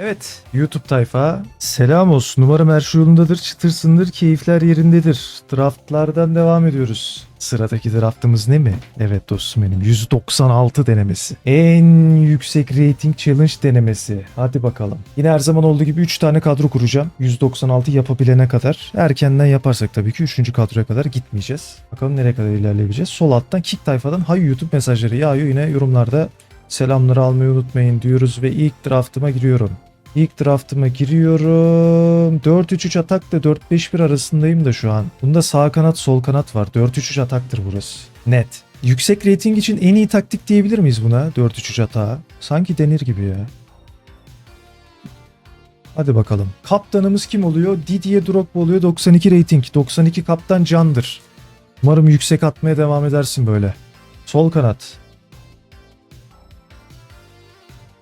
Evet YouTube tayfa selam olsun. Umarım her şey yolundadır, çıtırsındır, keyifler yerindedir. Draftlardan devam ediyoruz. Sıradaki draftımız ne mi? Evet dostum benim 196 denemesi. En yüksek rating challenge denemesi. Hadi bakalım. Yine her zaman olduğu gibi 3 tane kadro kuracağım. 196 yapabilene kadar. Erkenden yaparsak tabii ki 3. kadroya kadar gitmeyeceğiz. Bakalım nereye kadar ilerleyebileceğiz. Sol alttan kick tayfadan hay YouTube mesajları yağıyor. Yine yorumlarda selamları almayı unutmayın diyoruz ve ilk draftıma giriyorum. İlk draftıma giriyorum. 4-3-3 atakla 4-5-1 arasındayım da şu an. Bunda sağ kanat sol kanat var. 4-3-3 ataktır burası. Net. Yüksek rating için en iyi taktik diyebilir miyiz buna? 4-3-3 atağa. Sanki denir gibi ya. Hadi bakalım. Kaptanımız kim oluyor? Didier Drogba oluyor. 92 rating. 92 kaptan candır. Umarım yüksek atmaya devam edersin böyle. Sol kanat.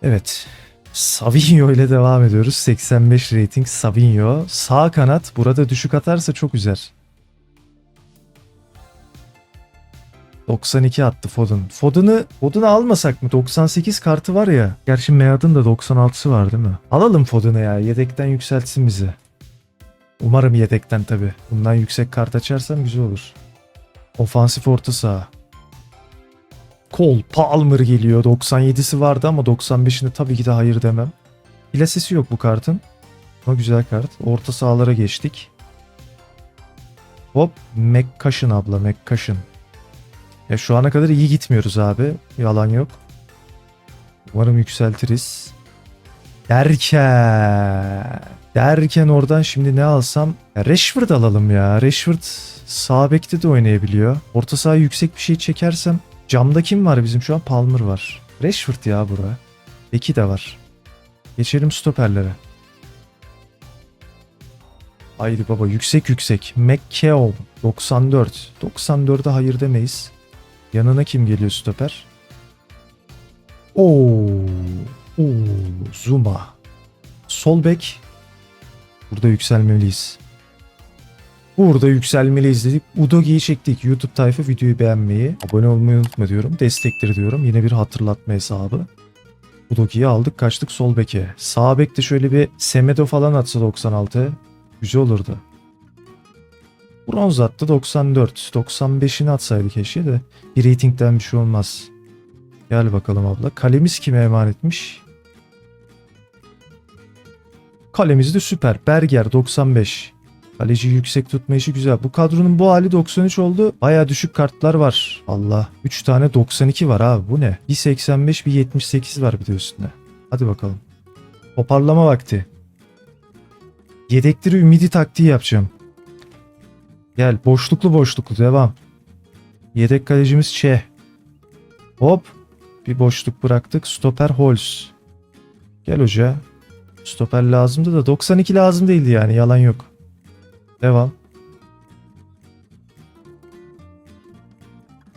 Evet. Savinho ile devam ediyoruz. 85 rating Savinho. Sağ kanat burada düşük atarsa çok üzer. 92 attı Foden. Foden'ı Foden'ı almasak mı? 98 kartı var ya. Gerçi Mead'ın da 96'sı var değil mi? Alalım Foden'ı ya. Yedekten yükseltsin bizi. Umarım yedekten tabi. Bundan yüksek kart açarsam güzel olur. Ofansif orta saha. Cole Palmer geliyor. 97'si vardı ama 95'ine tabii ki de hayır demem. Plasesi yok bu kartın. Ama güzel kart. Orta sahalara geçtik. Hop. McCushion abla. McCushion. Ya şu ana kadar iyi gitmiyoruz abi. Yalan yok. Umarım yükseltiriz. Derken. Derken oradan şimdi ne alsam? Ya Rashford alalım ya. Rashford sağ bekte de oynayabiliyor. Orta saha yüksek bir şey çekersem Camda kim var bizim şu an? Palmer var. Rashford ya bura. Beki de var. Geçelim stoperlere. Haydi baba yüksek yüksek. McKeown 94. 94'e hayır demeyiz. Yanına kim geliyor stoper? Oo, oo Zuma. Sol bek. Burada yükselmeliyiz. Burada yükselmeliyiz dedik. Udogi'yi çektik. YouTube tayfa videoyu beğenmeyi, abone olmayı unutma diyorum. Destektir diyorum. Yine bir hatırlatma hesabı. Udogi'yi aldık kaçtık sol beke. Sağ bekte şöyle bir Semedo falan atsa 96. Güzel olurdu. Bronz attı 94. 95'ini atsaydı keşke de. Bir ratingden bir şey olmaz. Gel bakalım abla. Kalemiz kime emanetmiş? Kalemiz de süper. Berger 95. Kaleci yüksek tutma işi güzel. Bu kadronun bu hali 93 oldu. Baya düşük kartlar var. Allah. 3 tane 92 var abi. Bu ne? Bir 85 bir 78 var bir de üstünde. Hadi bakalım. Toparlama vakti. Yedekleri ümidi taktiği yapacağım. Gel boşluklu boşluklu devam. Yedek kalecimiz Çeh. Hop. Bir boşluk bıraktık. Stoper Holz. Gel hoca. Stoper lazımdı da 92 lazım değildi yani yalan yok. Devam.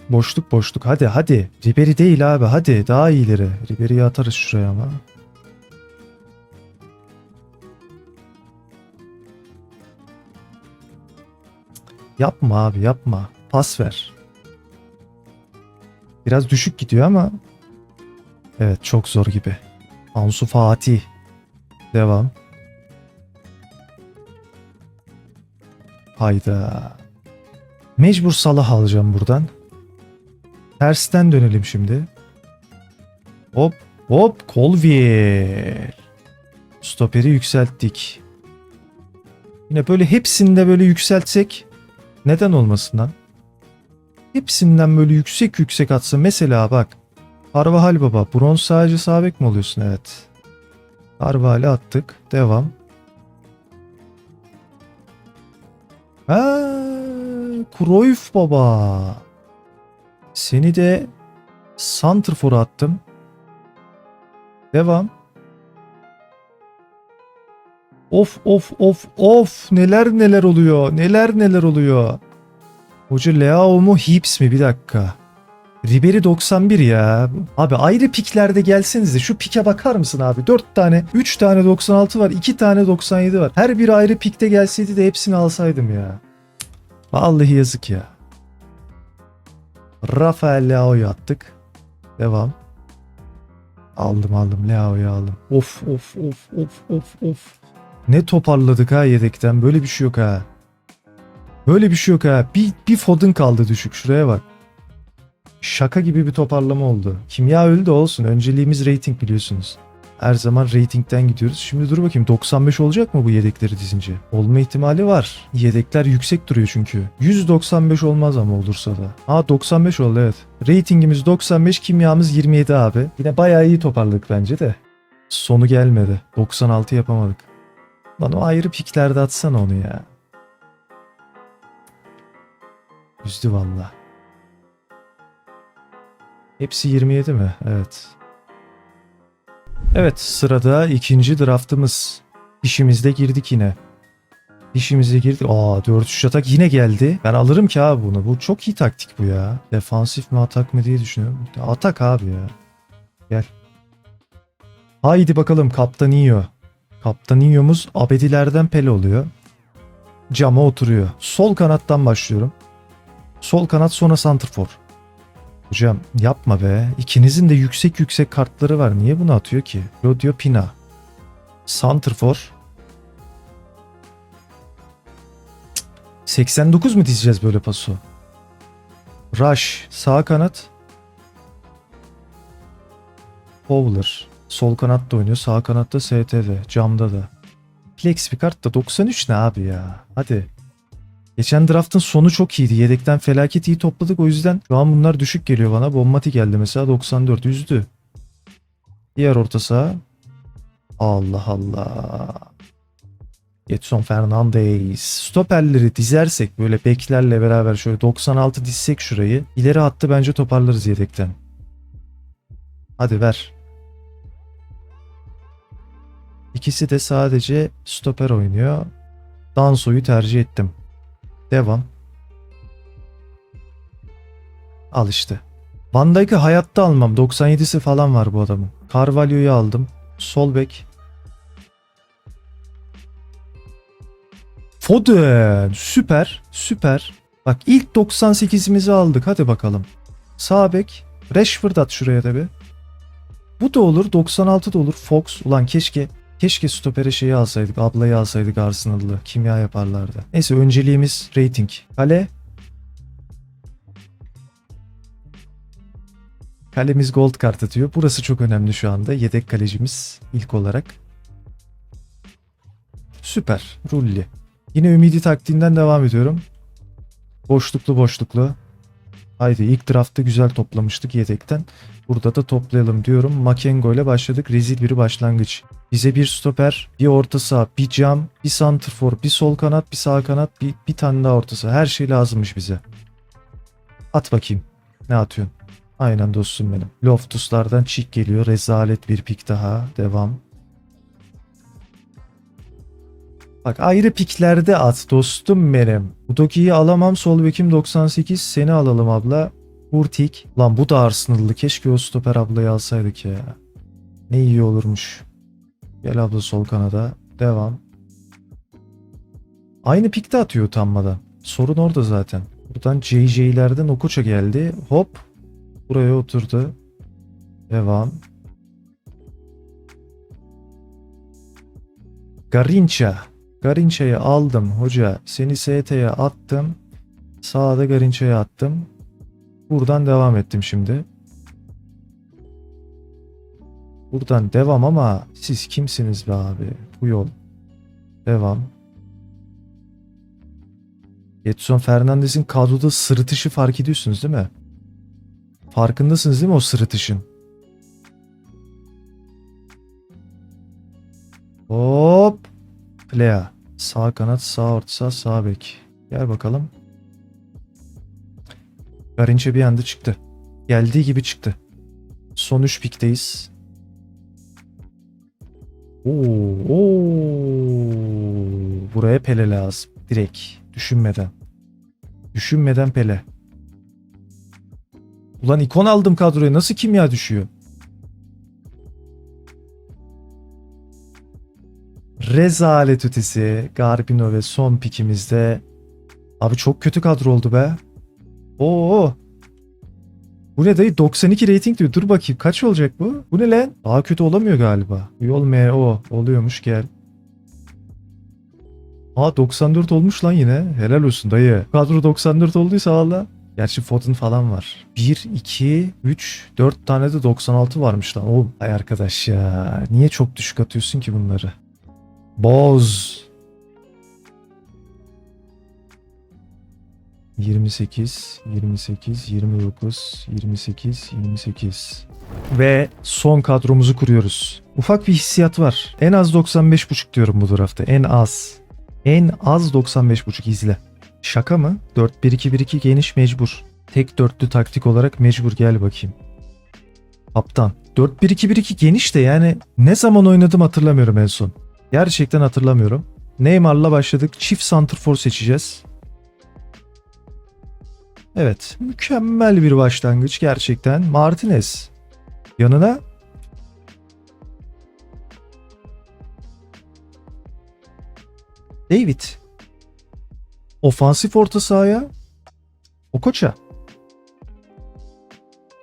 Boşluk boşluk hadi hadi. Ribery değil abi hadi daha iyileri. Ribery'i atarız şuraya ama. Yapma abi yapma. Pas ver. Biraz düşük gidiyor ama. Evet çok zor gibi. Ansu Fatih. Devam. Hayda. Mecbur Salah alacağım buradan. Tersten dönelim şimdi. Hop hop Colvier. Stoperi yükselttik. Yine böyle hepsinde böyle yükseltsek neden olmasın lan? Hepsinden böyle yüksek yüksek atsa mesela bak. Carvajal baba bronz sadece sağ bek mi oluyorsun evet. Carvajal'i attık. Devam. Ha, Cruyff baba. Seni de Santrfor'a attım. Devam. Of of of of neler neler oluyor. Neler neler oluyor. Hoca Leao mu Hips mi? Bir dakika. Ribery 91 ya. Abi ayrı piklerde gelsenize. Şu pike bakar mısın abi? 4 tane, 3 tane 96 var, 2 tane 97 var. Her biri ayrı pikte gelseydi de hepsini alsaydım ya. Vallahi yazık ya. Rafael Leao'yu attık. Devam. Aldım aldım. Leao'yu aldım. Of of of of of of. Ne toparladık ha yedekten. Böyle bir şey yok ha. Böyle bir şey yok ha. Bir, bir Foden kaldı düşük. Şuraya bak. Şaka gibi bir toparlama oldu. Kimya öldü olsun. Önceliğimiz rating biliyorsunuz. Her zaman ratingden gidiyoruz. Şimdi dur bakayım 95 olacak mı bu yedekleri dizince? Olma ihtimali var. Yedekler yüksek duruyor çünkü. 195 olmaz ama olursa da. Aa 95 oldu evet. Ratingimiz 95, kimyamız 27 abi. Yine bayağı iyi toparladık bence de. Sonu gelmedi. 96 yapamadık. Lan o ayrı piklerde atsana onu ya. Üzdü valla. Hepsi 27 mi? Evet. Evet sırada ikinci draftımız. İşimizde girdik yine. İşimize girdik. Aa 4 atak yine geldi. Ben alırım ki abi bunu. Bu çok iyi taktik bu ya. Defansif mi atak mı diye düşünüyorum. Atak abi ya. Gel. Haydi bakalım Kaptanio. Kaptanio'muz abedilerden pele oluyor. Cama oturuyor. Sol kanattan başlıyorum. Sol kanat sonra santrfor. Hocam yapma be. İkinizin de yüksek yüksek kartları var. Niye bunu atıyor ki? Rodio Pina. Santrfor. Cık. 89 mu dizeceğiz böyle paso? Rush. Sağ kanat. Fowler. Sol kanatta oynuyor. Sağ kanatta ST'de. Camda da. Flex bir kart da 93 ne abi ya? Hadi. Geçen draftın sonu çok iyiydi. Yedekten felaket iyi topladık. O yüzden şu an bunlar düşük geliyor bana. Bombati geldi mesela 94. Üzdü. Diğer orta saha. Allah Allah. Getson Fernandes. Stoperleri dizersek böyle beklerle beraber şöyle 96 dizsek şurayı. ileri hattı bence toparlarız yedekten. Hadi ver. İkisi de sadece stoper oynuyor. Danso'yu tercih ettim. Devam. Al işte. Van Dijk'ı hayatta almam. 97'si falan var bu adamın. Carvalho'yu aldım. Sol bek. Foden. Süper. Süper. Bak ilk 98'imizi aldık. Hadi bakalım. Sağ bek. Rashford at şuraya da bir. Bu da olur. 96 da olur. Fox. Ulan keşke Keşke stopere şeyi alsaydık. Ablayı alsaydık Arsenal'lı. Kimya yaparlardı. Neyse önceliğimiz rating. Kale. Kalemiz gold kart atıyor. Burası çok önemli şu anda. Yedek kalecimiz ilk olarak. Süper. Rulli. Yine ümidi taktiğinden devam ediyorum. Boşluklu boşluklu. Haydi ilk draftta güzel toplamıştık yedekten. Burada da toplayalım diyorum. Makengo ile başladık. Rezil bir başlangıç. Bize bir stoper, bir orta saha, bir cam, bir santrfor, bir sol kanat, bir sağ kanat, bir, bir tane daha orta saha. Her şey lazımmış bize. At bakayım. Ne atıyorsun? Aynen dostum benim. Loftus'lardan çik geliyor. Rezalet bir pik daha. Devam. Bak ayrı piklerde at dostum benim. Udoki'yi alamam. Sol bekim 98. Seni alalım abla. Hurtik. Lan bu da Arsenal'lı. Keşke o stoper ablayı alsaydık ya. Ne iyi olurmuş. Gel abla sol kanada. Devam. Aynı pikte atıyor utanmadan. Sorun orada zaten. Buradan JJ'lerden Okocha geldi. Hop. Buraya oturdu. Devam. Garinça. Garinça'yı aldım hoca. Seni ST'ye attım. Sağda Garinça'ya attım. Buradan devam ettim şimdi. Buradan devam ama siz kimsiniz be abi? Bu yol. Devam. Getson Fernandez'in kadroda sırıtışı fark ediyorsunuz değil mi? Farkındasınız değil mi o sırıtışın? Hop. Plea. Sağ kanat, sağ orta saha, sağ bek. Gel bakalım. Garinçe bir anda çıktı. Geldiği gibi çıktı. Son 3 pikteyiz. Oo. Buraya Pele lazım. Direkt. Düşünmeden. Düşünmeden Pele. Ulan ikon aldım kadroya. Nasıl kimya düşüyor? Rezalet ötesi. Garbino ve son pikimizde. Abi çok kötü kadro oldu be. Oo. Bu ne dayı 92 rating diyor. Dur bakayım kaç olacak bu? Bu ne lan? Daha kötü olamıyor galiba. Yol MO oluyormuş gel. Aa 94 olmuş lan yine. Helal olsun dayı. Kadro 94 olduysa valla. Gerçi Foden falan var. 1, 2, 3, 4 tane de 96 varmış lan. Oğlum ay arkadaş ya. Niye çok düşük atıyorsun ki bunları? Boz. 28, 28, 29, 28, 28. Ve son kadromuzu kuruyoruz. Ufak bir hissiyat var. En az 95.5 diyorum bu draftta. En az. En az 95.5 izle. Şaka mı? 4-1-2-1-2 geniş mecbur. Tek dörtlü taktik olarak mecbur gel bakayım. Kaptan. 4-1-2-1-2 geniş de yani ne zaman oynadım hatırlamıyorum en son. Gerçekten hatırlamıyorum. Neymar'la başladık. Çift santrfor seçeceğiz. Evet. Mükemmel bir başlangıç gerçekten. Martinez. Yanına David. Ofansif orta sahaya Okocha.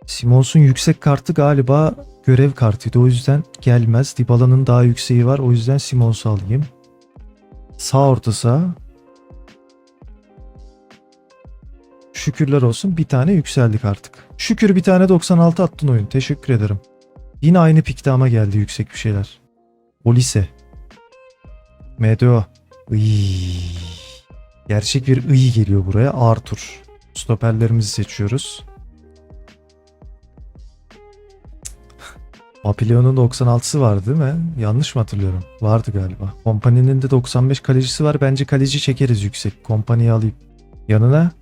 Simons'un yüksek kartı galiba görev kartıydı. O yüzden gelmez. Dybala'nın daha yükseği var. O yüzden Simons'u alayım. Sağ orta saha. Şükürler olsun bir tane yükseldik artık. Şükür bir tane 96 attın oyun. Teşekkür ederim. Yine aynı pikte ama geldi yüksek bir şeyler. Olise. MDO. Iy. Gerçek bir ıy geliyor buraya. Arthur. Stoperlerimizi seçiyoruz. Papillon'un 96'sı vardı değil mi? Yanlış mı hatırlıyorum? Vardı galiba. Kompanyinin de 95 kalecisi var. Bence kaleci çekeriz yüksek. Kompanyayı alayım. Yanına.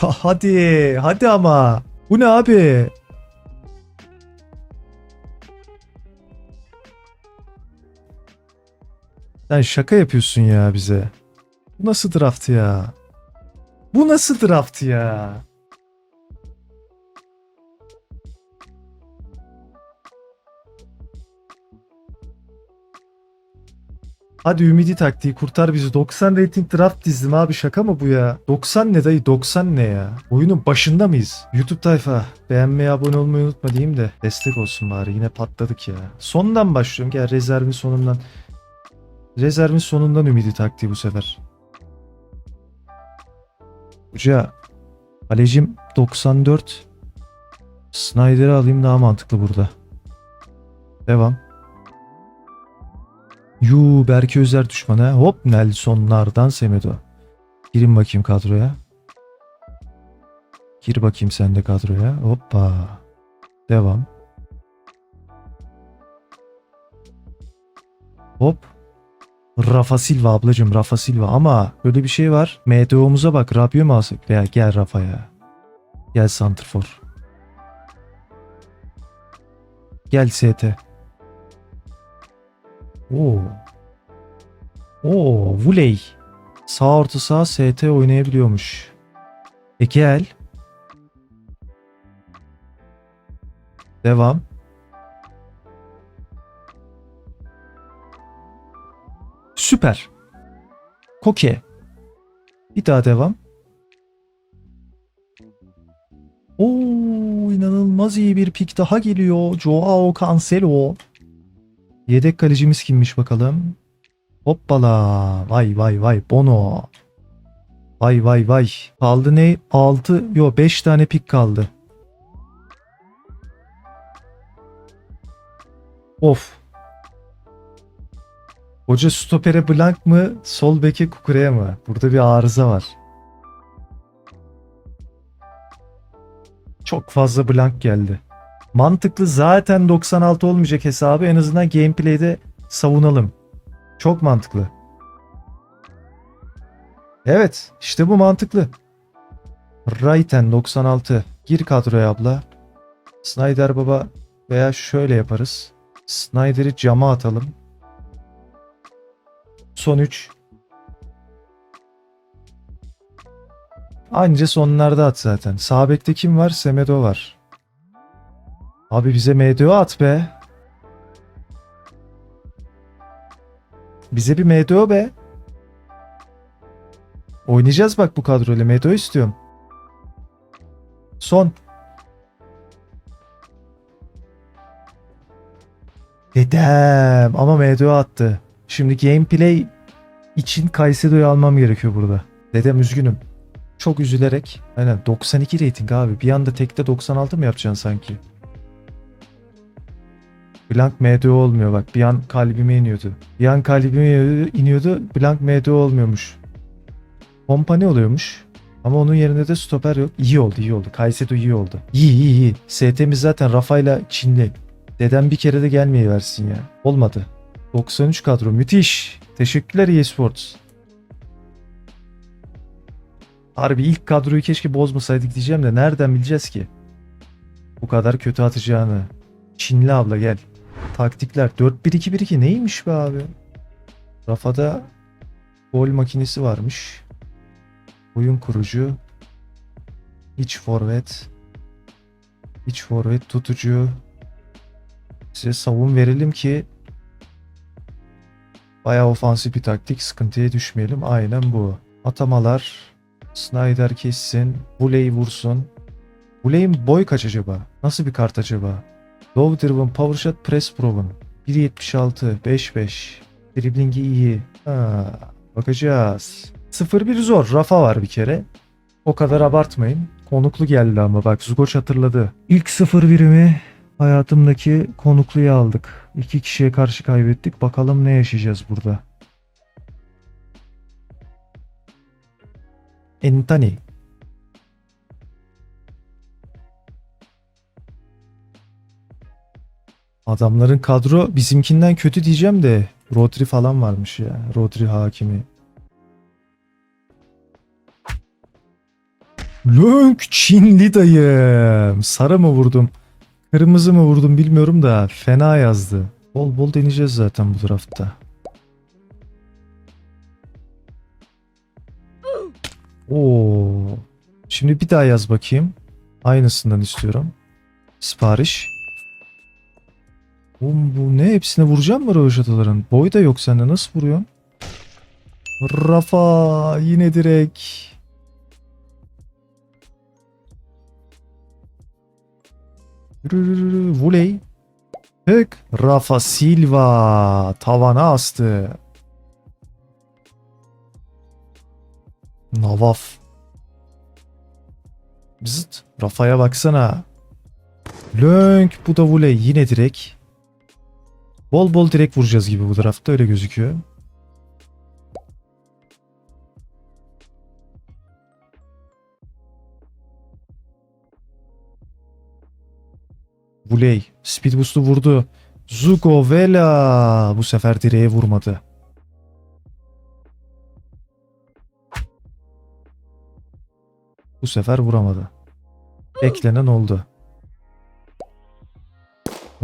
Hadi. Hadi ama. Bu ne abi? Sen şaka yapıyorsun ya bize. Bu nasıl draft ya? Bu nasıl draft ya? Hadi ümidi taktiği kurtar bizi. 90 rating draft dizdim abi şaka mı bu ya? 90 ne dayı 90 ne ya? Oyunun başında mıyız? YouTube tayfa beğenmeyi abone olmayı unutma diyeyim de destek olsun bari yine patladık ya. Sondan başlıyorum gel rezervin sonundan. Rezervin sonundan ümidi taktiği bu sefer. Hoca Kalecim 94. Snyder'ı alayım daha mantıklı burada. Devam. Yuu Berke Özer düşmanı. Hop Nelsonlardan Semedo. Girin bakayım kadroya. Gir bakayım sen de kadroya. Hoppa. Devam. Hop. Rafa Silva ablacım Rafa Silva ama böyle bir şey var. MTO'muza bak Rabio mu alsak? Veya gel Rafa ya. Gel Santrfor. Gel ST. Oo. Oo, Vuley. Sağ orta sağ ST oynayabiliyormuş. E gel. Devam. Süper. Koke. Bir daha devam. Oo inanılmaz iyi bir pik daha geliyor. Joao Cancelo. Yedek kalecimiz kimmiş bakalım. Hoppala. Vay vay vay. Bono. Vay vay vay. Kaldı ne? 6 yo 5 tane pik kaldı. Of. Hoca stopere blank mı? Sol beke kukureya mı? Burada bir arıza var. Çok fazla blank geldi. Mantıklı zaten 96 olmayacak hesabı en azından gameplay'de savunalım. Çok mantıklı. Evet işte bu mantıklı. Raiten 96. Gir kadroya abla. Snyder baba veya şöyle yaparız. Snyder'i cama atalım. Son 3. Anca sonlarda at zaten. Sağ bekte kim var? Semedo var. Abi bize MDO at be. Bize bir MDO be. Oynayacağız bak bu kadroyla. MDO istiyorum. Son. Dedem ama MDO attı. Şimdi gameplay için Kaysedo'yu almam gerekiyor burada. Dedem üzgünüm. Çok üzülerek. Aynen 92 rating abi. Bir anda tekte 96 mı yapacaksın sanki? Blank MDO olmuyor bak. Bir an kalbime iniyordu. Bir an kalbime iniyordu. Blank MDO olmuyormuş. Kompani oluyormuş. Ama onun yerinde de stoper yok. İyi oldu iyi oldu. Kaysedo iyi oldu. İyi iyi iyi. ST'miz zaten Rafa'yla Çinli. Dedem bir kere de gelmeyi versin ya. Olmadı. 93 kadro müthiş. Teşekkürler eSports. Harbi ilk kadroyu keşke bozmasaydık diyeceğim de nereden bileceğiz ki? Bu kadar kötü atacağını. Çinli abla gel. Taktikler 4-1-2-1-2 neymiş be abi? Rafa'da gol makinesi varmış. Oyun kurucu. İç forvet. İç forvet tutucu. Size savun verelim ki bayağı ofansif bir taktik. Sıkıntıya düşmeyelim. Aynen bu. Atamalar. Snyder kessin. Voley vursun. Voley'in boy kaç acaba? Nasıl bir kart acaba? Low driven power shot press proven. 1.76 5.5 Dribblingi iyi. Ha, bakacağız. 0-1 zor. Rafa var bir kere. O kadar abartmayın. Konuklu geldi ama bak Zugoç hatırladı. İlk 0-1'imi hayatımdaki konukluya aldık. İki kişiye karşı kaybettik. Bakalım ne yaşayacağız burada. Entani. Adamların kadro bizimkinden kötü diyeceğim de Rodri falan varmış ya. Rodri hakimi. Lönk Çinli dayım. Sarı mı vurdum? Kırmızı mı vurdum bilmiyorum da fena yazdı. Bol bol deneyeceğiz zaten bu draftta. Oo. Şimdi bir daha yaz bakayım. Aynısından istiyorum. Sipariş. Oğlum bu ne? Hepsine vuracağım mı röveşataların? Boy da yok sende. Nasıl vuruyorsun? Rafa yine direkt. Voley. Tık. Rafa Silva tavana astı. Navaf. Zıt. Rafa'ya baksana. Lönk. Bu da voley. Yine direkt. Bol bol direkt vuracağız gibi bu draftta öyle gözüküyor. Voley. Speed boost'u vurdu. Zuko Vela. Bu sefer direğe vurmadı. Bu sefer vuramadı. Beklenen oldu.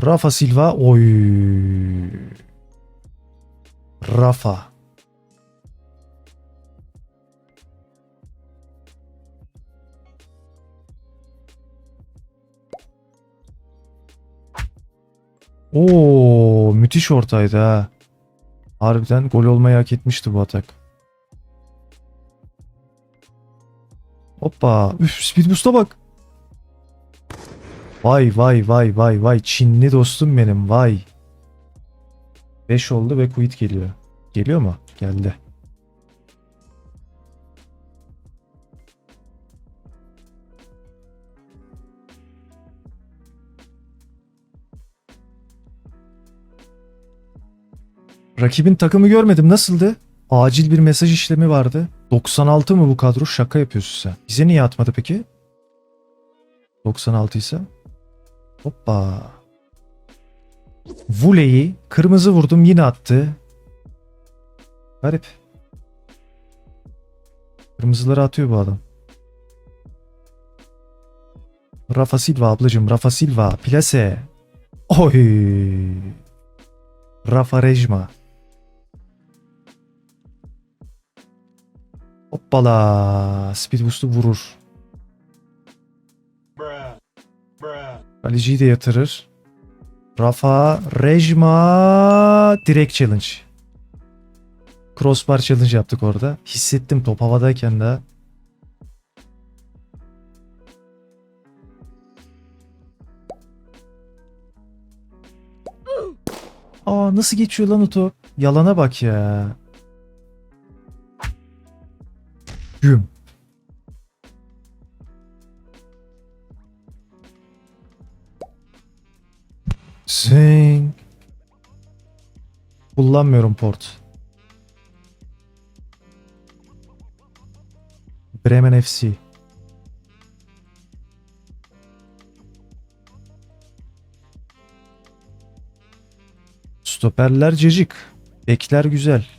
Rafa Silva. Oy. Rafa. Oo, müthiş ortaydı ha. Harbiden gol olmayı hak etmişti bu atak. Hoppa. Üf, speed boost'a bak. Vay vay vay vay vay. Çinli dostum benim vay. 5 oldu ve quit geliyor. Geliyor mu? Geldi. Rakibin takımı görmedim. Nasıldı? Acil bir mesaj işlemi vardı. 96 mı bu kadro? Şaka yapıyorsun sen. Bize niye atmadı peki? 96 ise. Hoppa. Vuleyi kırmızı vurdum yine attı. Garip. Kırmızıları atıyor bu adam. Rafa Silva ablacım Rafa Silva plase. Oy. Rafa Rejma. Hoppala. Speed boost'u vurur. Kaleciyi de yatırır. Rafa Rejma direkt challenge. Crossbar challenge yaptık orada. Hissettim top havadayken de. Aa nasıl geçiyor lan o top? Yalana bak ya. Güm. Zing. Kullanmıyorum port. Bremen FC. Stoperler cacık. Bekler güzel.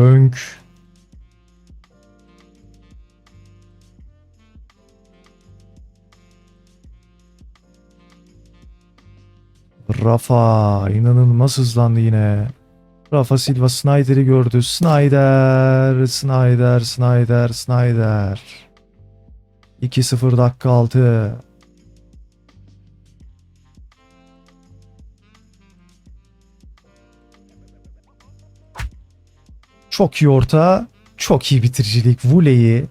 Lönk. Rafa inanılmaz hızlandı yine. Rafa Silva Snyder'i gördü. Snyder, Snyder, Snyder, Snyder. 2-0 dakika 6. Çok iyi orta. Çok iyi bitiricilik. Voleyi.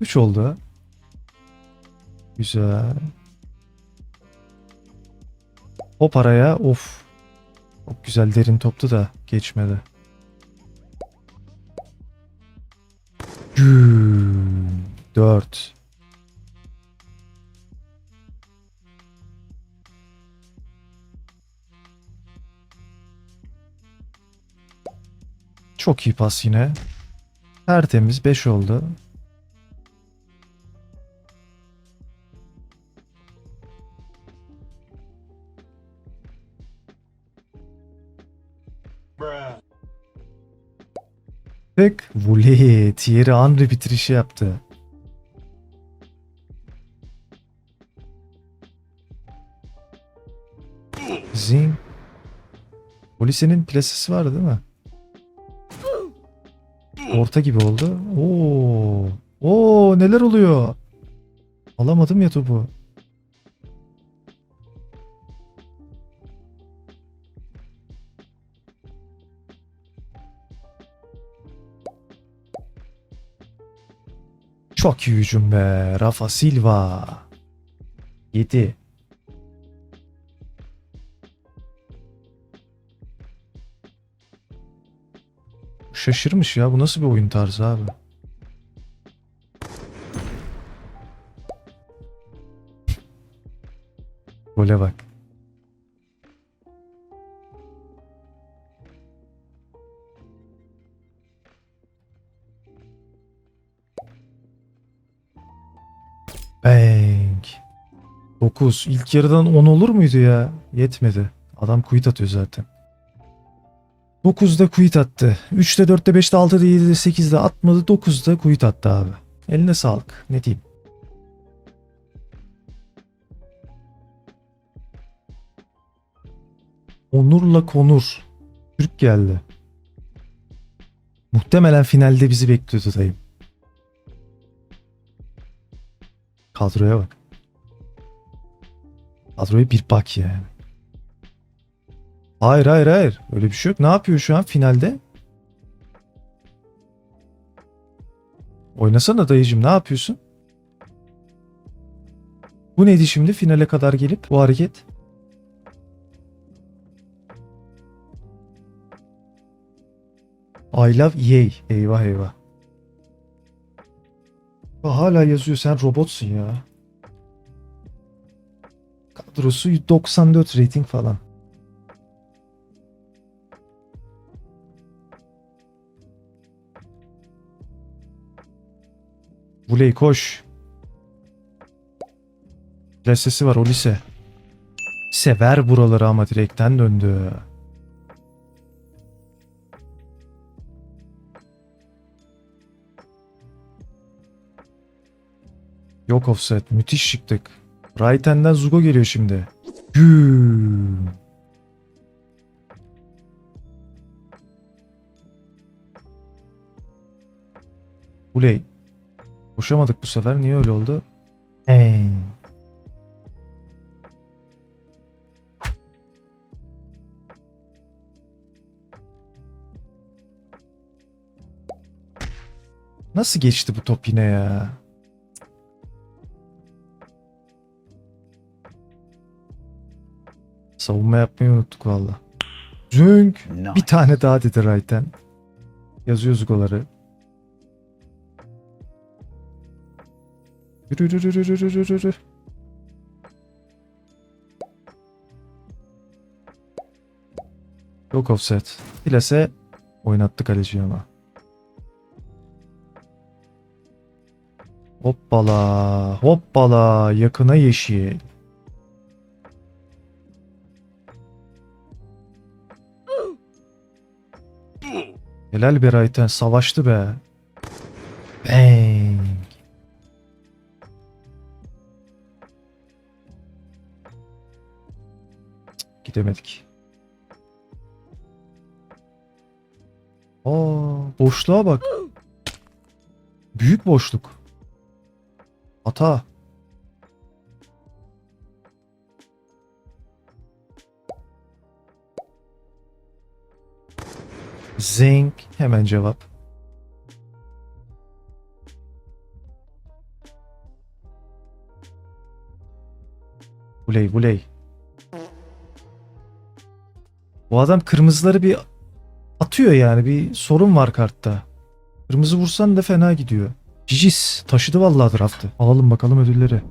3 oldu. Güzel. O paraya of. Çok güzel derin toptu da geçmedi. Güm. Çok iyi pas yine. Tertemiz 5 oldu. Tek voley. Thierry Henry bitirişi yaptı. Zing. Polisenin plasesi vardı değil mi? Orta gibi oldu. Oo. Oo neler oluyor? Alamadım ya topu. Çok iyi hücum be. Rafa Silva. 7. Şaşırmış ya. Bu nasıl bir oyun tarzı abi? Gole bak. Bang. 9. İlk yarıdan 10 olur muydu ya? Yetmedi. Adam quit atıyor zaten. 9'da quit attı. 3'te 4'te 5'te 6'da 7'de 8'de atmadı. 9'da quit attı abi. Eline sağlık. Ne diyeyim. Onur'la Konur. Türk geldi. Muhtemelen finalde bizi bekliyordu dayım. Kadroya bak. Kadroya bir bak yani. Hayır hayır hayır. Öyle bir şey yok. Ne yapıyor şu an finalde? Oynasana dayıcım ne yapıyorsun? Bu neydi şimdi finale kadar gelip bu hareket? I love EA. Eyvah eyvah. Hala yazıyor sen robotsun ya. Kadrosu 94 rating falan. Vuley koş. Listesi var o lise. Sever buraları ama direkten döndü. Yok offset. Müthiş çıktık. Right hand'den Zugo geliyor şimdi. Güm. Uley. Koşamadık bu sefer. Niye öyle oldu? Hey. Nasıl geçti bu top yine ya? Savunma yapmayı unuttuk valla. Zünk. Nice. Bir tane daha dedi Rayten. Yazıyoruz goları. Yürü yürü yürü. Yok offset. Plase oynattı kaleci ama. Hoppala hoppala yakına yeşil. Helal be Rayten savaştı be. Bang. Gidemedik. Aa, boşluğa bak. Büyük boşluk. Hata. Zing. Hemen cevap. Voley voley. Bu adam kırmızıları bir atıyor yani. Bir sorun var kartta. Kırmızı vursan da fena gidiyor. Cicis taşıdı vallahi draftı. Alalım bakalım ödülleri.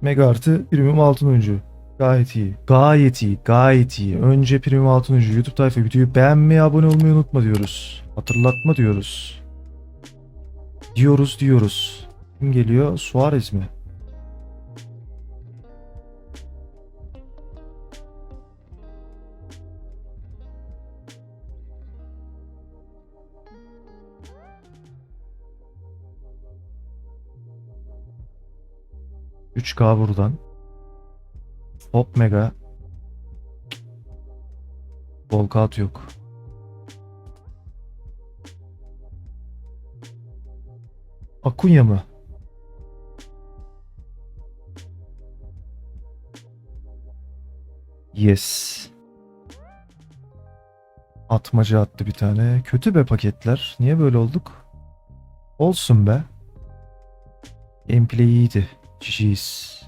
Mega artı premium altın oyuncu. Gayet iyi. Gayet iyi. Gayet iyi. Önce premium altın oyuncu. YouTube tayfa videoyu beğenmeyi, abone olmayı unutma diyoruz. Hatırlatma diyoruz. Diyoruz diyoruz. Kim geliyor? Suarez mi? Üç k buradan. Hop mega. Volkat yok. Akunya mı? Yes. Atmaca attı bir tane. Kötü be paketler. Niye böyle olduk? Olsun be. Gameplay iyiydi. Jeez.